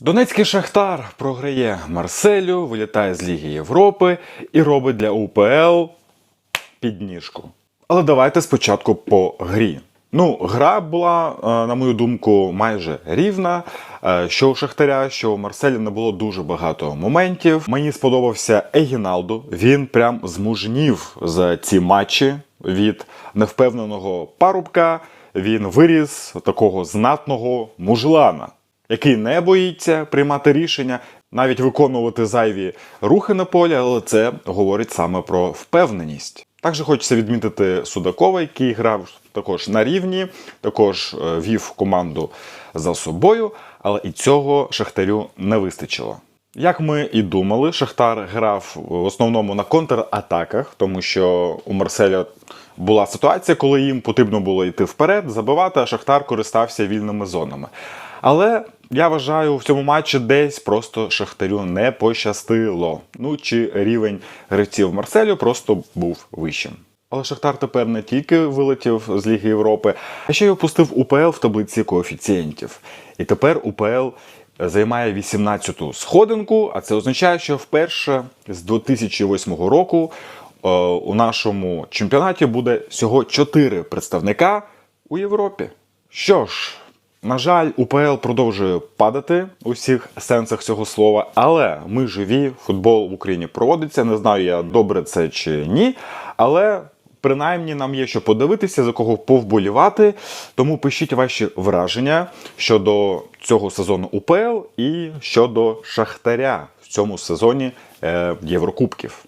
Донецький Шахтар програє Марселю, вилітає з Ліги Європи і робить для УПЛ підніжку. Але давайте спочатку по грі. Ну, гра була, е, на мою думку, майже рівна. Е, Що у Шахтаря, що у Марселя не було дуже багато моментів. Мені сподобався Егіналду. Він прям змужнів за ці матчі від невпевненого парубка. Він виріс такого знатного мужлана, який не боїться приймати рішення, навіть виконувати зайві рухи на полі, але це говорить саме про впевненість. Також хочеться відмітити Судакова, який грав також на рівні, також е, вів команду за собою, але і цього Шахтарю не вистачило. Як ми і думали, Шахтар грав в основному на контратаках, тому що у Марселя була ситуація, коли їм потрібно було йти вперед, забивати, а Шахтар користався вільними зонами. Але я вважаю, в цьому матчі десь просто Шахтарю не пощастило. Ну чи рівень гравців Марселю просто був вищим. Але Шахтар тепер не тільки вилетів з Ліги Європи, а ще й опустив УПЛ в таблиці коефіцієнтів. І тепер УПЛ займає 18-ту сходинку, а це означає, що вперше з 2008 року е, у нашому чемпіонаті буде всього 4 представника у Європі. Що ж, на жаль, УПЛ продовжує падати у всіх сенсах цього слова, але ми живі, футбол в Україні проводиться. Не знаю, я добре це чи ні. Але принаймні нам є що подивитися, за кого повболівати. Тому пишіть ваші враження щодо цього сезону УПЛ і щодо Шахтаря в цьому сезоні е, Єврокубків.